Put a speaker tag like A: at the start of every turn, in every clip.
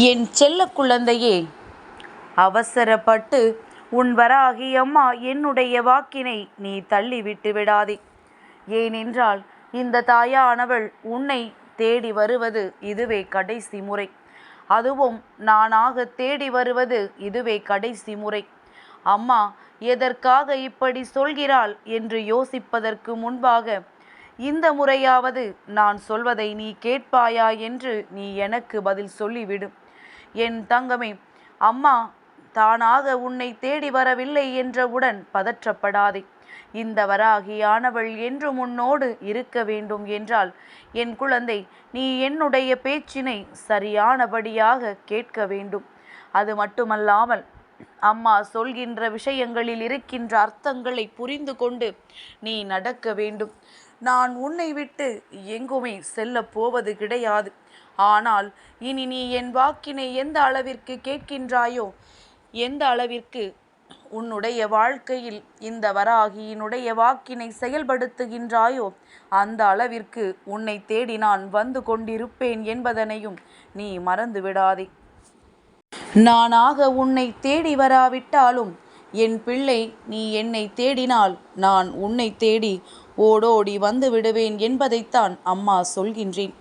A: என் செல்ல குழந்தையே அவசரப்பட்டு உன் வராகி அம்மா என்னுடைய வாக்கினை நீ தள்ளிவிட்டு விடாதே. ஏனென்றால் இந்த தாயானவள் உன்னை தேடி வருவது இதுவே கடைசி முறை. அதுவும் நானாக தேடி வருவது இதுவே கடைசி முறை. அம்மா எதற்காக இப்படி சொல்கிறாள் என்று யோசிப்பதற்கு முன்பாக இந்த முறையாவது நான் சொல்வதை நீ கேட்பாயா என்று நீ எனக்கு பதில் சொல்லிவிடும் என் தங்கமே அம்மா தானாக உன்னை தேடி வரவில்லை என்றவுடன் பதற்றப்படாதே. இந்த வராகியானவள் என்று முன்னோடு இருக்க வேண்டும் என்றால் என் குழந்தை நீ என்னுடைய பேச்சினை சரியானபடியாக கேட்க வேண்டும். அது மட்டுமல்லாமல் அம்மா சொல்கின்ற விஷயங்களில் இருக்கின்ற அர்த்தங்களை புரிந்து கொண்டு நீ நடக்க வேண்டும். நான் உன்னை விட்டு எங்குமே செல்லப் போவது கிடையாது. ஆனால் இனி நீ என் வாக்கினை எந்த அளவிற்கு கேட்கின்றாயோ எந்த அளவிற்கு உன்னுடைய வாழ்க்கையில் இந்த வராகியினுடைய வாக்கினை செயல்படுத்துகின்றாயோ அந்த அளவிற்கு உன்னை தேடி நான் வந்து கொண்டிருப்பேன் என்பதனையும் நீ மறந்து விடாதே நானாக உன்னை தேடி வராவிட்டாலும் என் பிள்ளை நீ என்னை தேடினால் நான் உன்னை தேடி ஓடோடி வந்து விடுவேன் என்பதைத்தான் அம்மா சொல்கின்றேன்.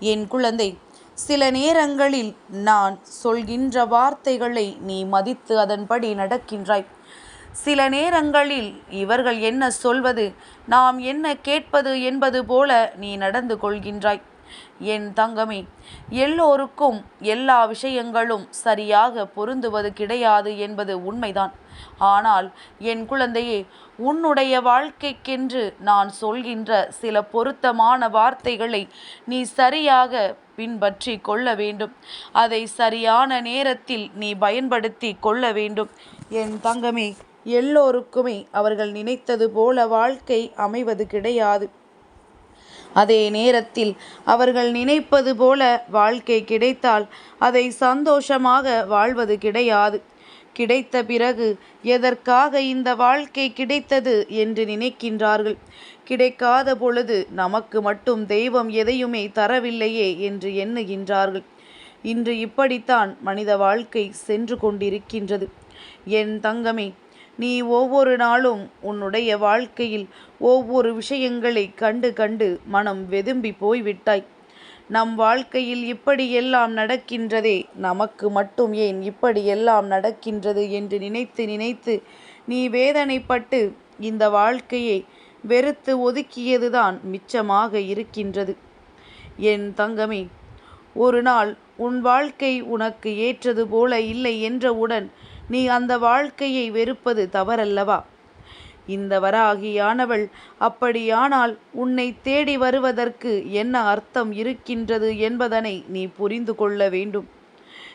A: என் குழந்தை சில நேரங்களில் நான் சொல்கின்ற வார்த்தைகளை நீ மதித்து அதன்படி நடக்கின்றாய். சில நேரங்களில் இவர்கள் என்ன சொல்வது நாம் என்ன கேட்பது என்பது போல நீ நடந்து கொள்கின்றாய். என் தங்கமே எல்லோருக்கும் எல்லா விஷயங்களும் சரியாக பொருந்துவது கிடையாது என்பது உண்மைதான். ஆனால் என் குழந்தையே உன்னுடைய வாழ்க்கைக்கென்று நான் சொல்கின்ற சில பொருத்தமான வார்த்தைகளை நீ சரியாக பின்பற்றி கொள்ள வேண்டும். அதை சரியான நேரத்தில் நீ பயன்படுத்தி கொள்ள வேண்டும். என் தங்கமே எல்லோருக்குமே அவர்கள் நினைத்தது போல வாழ்க்கை அமைவது கிடையாது. அதே நேரத்தில் அவர்கள் நினைப்பது போல வாழ்க்கை கிடைத்தால் அதை சந்தோஷமாக வாழ்வது கிடையாது. கிடைத்த பிறகு எதற்காக இந்த வாழ்க்கை கிடைத்தது என்று நினைக்கின்றார்கள்? கிடைக்காத பொழுது நமக்கு மட்டும் தெய்வம் எதையுமே தரவில்லையே என்று எண்ணுகின்றார்கள். இன்று இப்படித்தான் மனித வாழ்க்கை சென்று கொண்டிருக்கின்றது. என் தங்கமே நீ ஒவ்வொரு நாளும் உன்னுடைய வாழ்க்கையில் ஒவ்வொரு விஷயங்களை கண்டு கண்டு மனம் வெதும்பி போய்விட்டாய். நம் வாழ்க்கையில் இப்படியெல்லாம் நடக்கின்றதே. நமக்கு மட்டும் ஏன் இப்படியெல்லாம் நடக்கின்றது என்று நினைத்து நினைத்து நீ வேதனைப்பட்டு இந்த வாழ்க்கையை வெறுத்து ஒதுக்கியதுதான் மிச்சமாக இருக்கின்றது. என் தங்கமே ஒரு நாள் உன் வாழ்க்கை உனக்கு ஏற்றது போல இல்லை என்றவுடன் நீ அந்த வாழ்க்கையை வெறுப்பது தவறல்லவா? இந்த வராகியானவள் அப்படியானால் உன்னை தேடி வருவதற்கு என்ன அர்த்தம் இருக்கின்றது என்பதனை நீ புரிந்து கொள்ள வேண்டும்.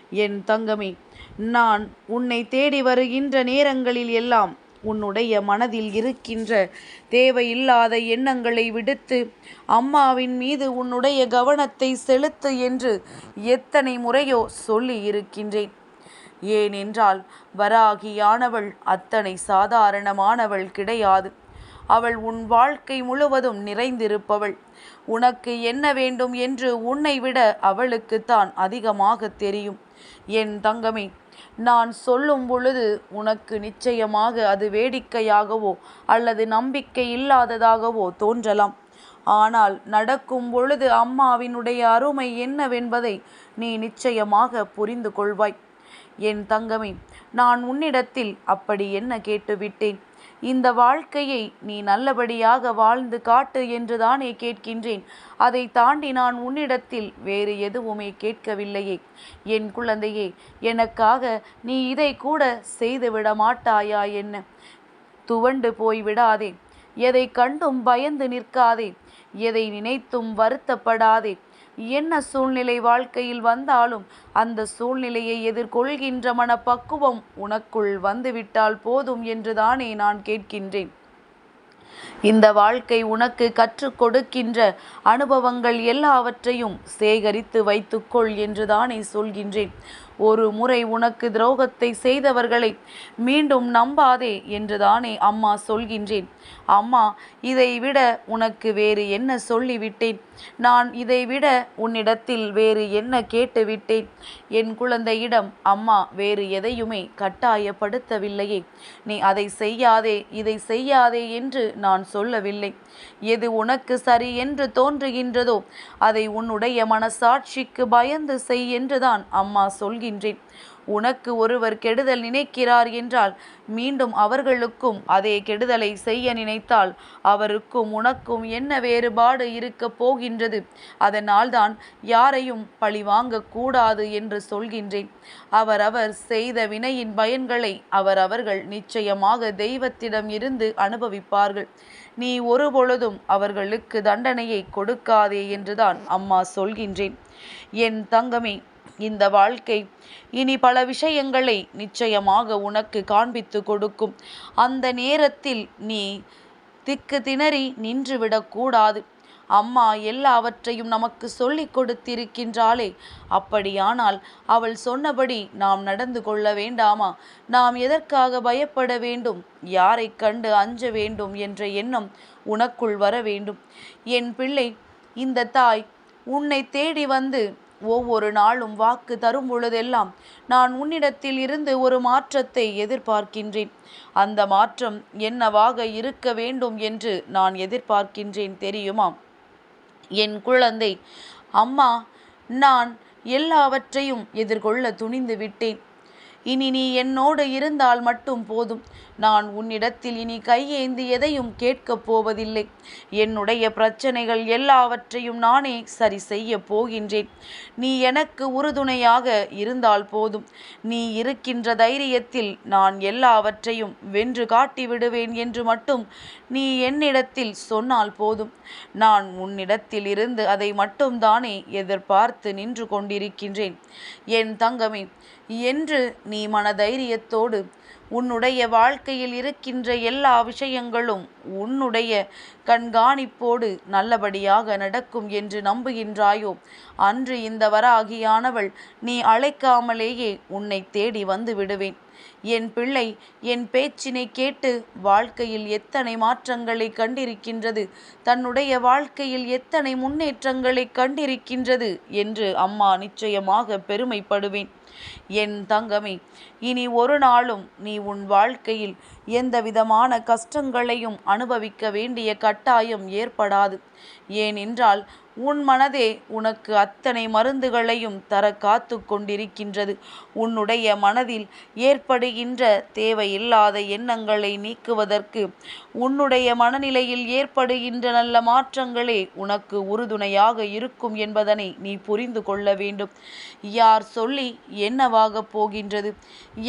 A: என் தங்கமே நான் உன்னை தேடி வருகின்ற நேரங்களில் எல்லாம் உன்னுடைய மனதில் இருக்கின்ற தேவையில்லாத எண்ணங்களை விடுத்து அம்மாவின் மீது உன்னுடைய கவனத்தை செலுத்து என்று எத்தனை முறையோ சொல்லி இருக்கின்றேன். ஏனென்றால் வராகியானவள் அத்தனை சாதாரணமானவள் கிடையாது. அவள் உன் வாழ்க்கை முழுவதும் நிறைந்திருப்பவள். உனக்கு என்ன வேண்டும் என்று உன்னை விட அவளுக்குத்தான் அதிகமாக தெரியும். என் தங்கமே நான் சொல்லும் பொழுது உனக்கு நிச்சயமாக அது வேடிக்கையாகவோ அல்லது நம்பிக்கை இல்லாததாகவோ தோன்றலாம். ஆனால் நடக்கும் பொழுது அம்மாவினுடைய அருமை என்னவென்பதை நீ நிச்சயமாக புரிந்து கொள்வாய் என் தங்கமே நான் உன்னிடத்தில் அப்படி என்ன கேட்டுவிட்டேன்? இந்த வாழ்க்கையை நீ நல்லபடியாக வாழ்ந்து காட்டு என்றுதானே கேட்கின்றேன். அதை தாண்டி நான் உன்னிடத்தில் வேறு எதுவுமே கேட்கவில்லையே. என் குழந்தையே எனக்காக நீ இதை கூட செய்துவிட மாட்டாயா என்ன? துவண்டு போய் விடாதே எதை கண்டும் பயந்து நிற்காதே. எதை நினைத்தும் வருத்தப்படாதே. என்ன சூழ்நிலை வாழ்க்கையில் வந்தாலும் அந்த சூழ்நிலையை எதிர்கொள்கின்ற மனப்பக்குவம் உனக்குள் வந்துவிட்டால் போதும் என்றுதானே நான் கேட்கின்றேன். இந்த வாழ்க்கை உனக்கு கற்றுக் கொடுக்கின்ற அனுபவங்கள் எல்லாவற்றையும் சேகரித்து வைத்துக்கொள் என்றுதானே சொல்கின்றேன். ஒரு முறை உனக்கு துரோகத்தை செய்தவர்களை மீண்டும் நம்பாதே என்றுதானே அம்மா சொல்கின்றேன். அம்மா இதை விட உனக்கு வேறு என்ன சொல்லிவிட்டேன்? நான் இதைவிட உன்னிடத்தில் வேறு என்ன கேட்டுவிட்டேன்? என் குழந்தையிடம் அம்மா வேறு எதையுமே கட்டாயப்படுத்தவில்லையே. நீ அதை செய்யாதே இதை செய்யாதே என்று நான் சொல்லவில்லை. எது உனக்கு சரி என்று தோன்றுகின்றதோ அதை உன்னுடைய மனசாட்சிக்கு பயந்து செய் என்றுதான் அம்மா சொல்கின்றேன். உனக்கு ஒருவர் கெடுதல் நினைக்கிறார் என்றால் மீண்டும் அவர்களுக்கும் அதே கெடுதலை செய்ய நினைத்தால் அவருக்கும் உனக்கும் என்ன வேறுபாடு இருக்கப் போகின்றது? அதனால்தான் யாரையும் பழி வாங்கக்கூடாது என்று சொல்கின்றேன். அவரவர் செய்த வினையின் பயன்களை அவரவர்கள் நிச்சயமாக தெய்வத்திடம் இருந்து அனுபவிப்பார்கள். நீ ஒருபொழுதும் அவர்களுக்கு தண்டனையை கொடுக்காதே என்றுதான் அம்மா சொல்கின்றேன். என் தங்கமே இந்த வாழ்க்கை. இனி பல விஷயங்களை நிச்சயமாக உனக்கு காண்பித்து கொடுக்கும். அந்த நேரத்தில் நீ திக்கு திணறி நின்றுவிடக்கூடாது அம்மா எல்லாவற்றையும் நமக்கு சொல்லிக் கொடுத்திருக்கின்றாளே. அப்படியானால் அவள் சொன்னபடி நாம் நடந்து கொள்ள வேண்டாமா? நாம் எதற்காக பயப்பட வேண்டும்? யாரை கண்டு அஞ்ச வேண்டும் என்ற எண்ணம் உனக்குள் வர வேண்டும். என் பிள்ளை இந்த தாய் உன்னை தேடி வந்து ஒவ்வொரு நாளும் வாக்கு தரும் பொழுதெல்லாம் நான் உன்னிடத்தில் இருந்து ஒரு மாற்றத்தை எதிர்பார்க்கின்றேன். அந்த மாற்றம் என்னவாக இருக்க வேண்டும் என்று நான் எதிர்பார்க்கின்றேன் தெரியுமா? என் குழந்தை அம்மா நான் எல்லாவற்றையும் எதிர்கொள்ள துணிந்து விட்டேன். இனி நீ என்னோடு இருந்தால் மட்டும் போதும். நான் உன்னிடத்தில் இனி கையேந்தி எதையும் கேட்கப் போவதில்லை. என்னுடைய பிரச்சனைகள் எல்லாவற்றையும் நானே சரி செய்ய போகின்றேன். நீ எனக்கு உறுதுணையாக இருந்தால் போதும். நீ இருக்கின்ற தைரியத்தில் நான் எல்லாவற்றையும் வென்று காட்டி விடுவேன் என்று மட்டும் நீ என்னிடத்தில் சொன்னால் போதும். நான் உன்னிடத்தில் இருந்து அதை மட்டும்தானே எதிர்பார்த்து நின்று கொண்டிருக்கின்றேன். என் தங்கமே என்று நீ நீ மனதைரியத்தோடு உன்னுடைய வாழ்க்கையில் இருக்கின்ற எல்லா விஷயங்களும் உன்னுடைய கண்காணிப்போடு நல்லபடியாக நடக்கும் என்று நம்புகின்றாயோ? அன்று இந்த வராகியானவள் நீ அழைக்காமலேயே உன்னை தேடி வந்து விடுவேன். என் பிள்ளை என் பேச்சினை கேட்டு வாழ்க்கையில் எத்தனை மாற்றங்களை கண்டிருக்கின்றது? தன்னுடைய வாழ்க்கையில் எத்தனை முன்னேற்றங்களை கண்டிருக்கின்றது? என்று அம்மா நிச்சயமாக பெருமைப்படுவேன். என் தங்கமே இனி ஒரு நாளும் நீ உன் வாழ்க்கையில் எந்த விதமான கஷ்டங்களையும் அனுபவிக்க வேண்டிய கட்டாயம் ஏற்படாது. ஏனென்றால் உன் மனதே உனக்கு அத்தனை மருந்துகளையும் தர காத்து கொண்டிருக்கின்றது உன்னுடைய மனதில் ஏற்படுகின்ற தேவையில்லாத எண்ணங்களை நீக்குவதற்கு உன்னுடைய மனநிலையில் ஏற்படுகின்ற நல்ல மாற்றங்களே உனக்கு உறுதுணையாக இருக்கும் என்பதனை நீ புரிந்து கொள்ள வேண்டும். யார் சொல்லி என்னவாக போகின்றது?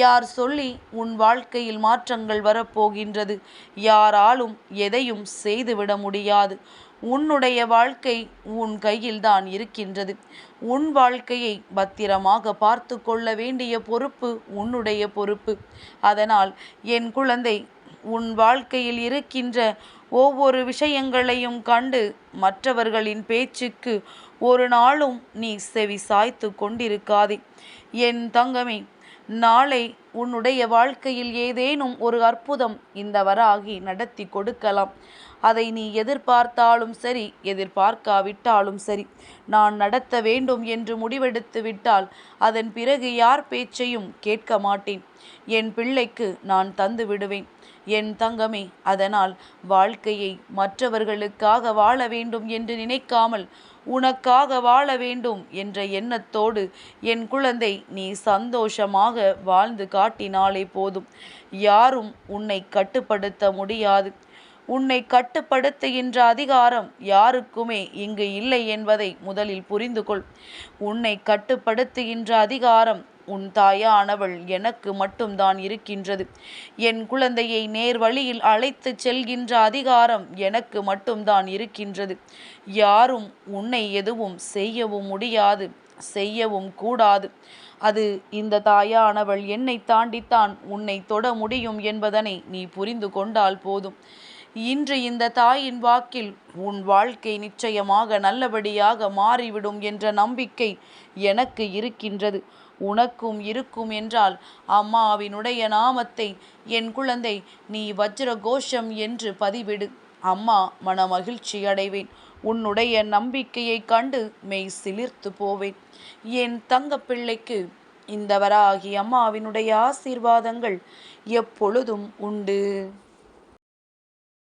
A: யார் சொல்லி உன் வாழ்க்கையில் மாற்றங்கள் வரப்போகின்றது யாராலும் எதையும் செய்துவிட முடியாது. உன்னுடைய வாழ்க்கை உன் கையில்தான் இருக்கின்றது. உன் வாழ்க்கையை பத்திரமாக பார்த்து கொள்ள வேண்டிய பொறுப்பு உன்னுடைய பொறுப்பு. அதனால் என் குழந்தை உன் வாழ்க்கையில் இருக்கின்ற ஒவ்வொரு விஷயங்களையும் கண்டு மற்றவர்களின் பேச்சுக்கு ஒரு நாளும் நீ செவி சாய்த்து கொண்டிருக்காதே. என் தங்கமே நாளை உன்னுடைய வாழ்க்கையில் ஏதேனும் ஒரு அற்புதம் இந்த வராகி நடத்தி கொடுக்கலாம். அதை நீ எதிர்பார்த்தாலும் சரி எதிர்பார்க்காவிட்டாலும் சரி. நான் நடத்த வேண்டும் என்று முடிவெடுத்து விட்டால் அதன் பிறகு யார் பேச்சையும் கேட்க மாட்டேன். என் பிள்ளைக்கு நான் தந்து விடுவேன். என் தங்கமே அதனால் வாழ்க்கையை மற்றவர்களுக்காக வாழ வேண்டும் என்று நினைக்காமல் உனக்காக வாழ வேண்டும் என்ற எண்ணத்தோடு என் குழந்தை நீ சந்தோஷமாக வாழ்ந்து காட்டினாலே போதும். யாரும் உன்னை கட்டுப்படுத்த முடியாது. உன்னை கட்டுப்படுத்துகின்ற அதிகாரம் யாருக்குமே இங்கு இல்லை என்பதை முதலில் புரிந்து கொள் உன்னை கட்டுப்படுத்துகின்ற அதிகாரம் உன் தாயானவள் எனக்கு மட்டும்தான் இருக்கின்றது. என் குழந்தையை நேர் வழியில் அழைத்து செல்கின்ற அதிகாரம் எனக்கு மட்டும்தான் இருக்கின்றது. யாரும் உன்னை எதுவும் செய்யவும் முடியாது செய்யவும் கூடாது. அது இந்த தாயானவள் என்னை தாண்டித்தான் உன்னை தொட முடியும் என்பதனை நீ புரிந்து கொண்டால் போதும். இன்று இந்த தாயின் வாக்கில் உன் வாழ்க்கை நிச்சயமாக நல்லபடியாக மாறிவிடும் என்ற நம்பிக்கை எனக்கு இருக்கின்றது. உனக்கும் இருக்கும் என்றால் அம்மாவினுடைய நாமத்தை என் குழந்தை நீ வஜ்ர கோஷம் என்று பதிவிடு. அம்மா மன மகிழ்ச்சி அடைவேன். உன்னுடைய நம்பிக்கையைக் கண்டு மெய் சிலிர்த்து போவேன். என் தங்கப்பிள்ளைக்கு இந்த வராகி அம்மாவினுடைய ஆசீர்வாதங்கள் எப்பொழுதும் உண்டு.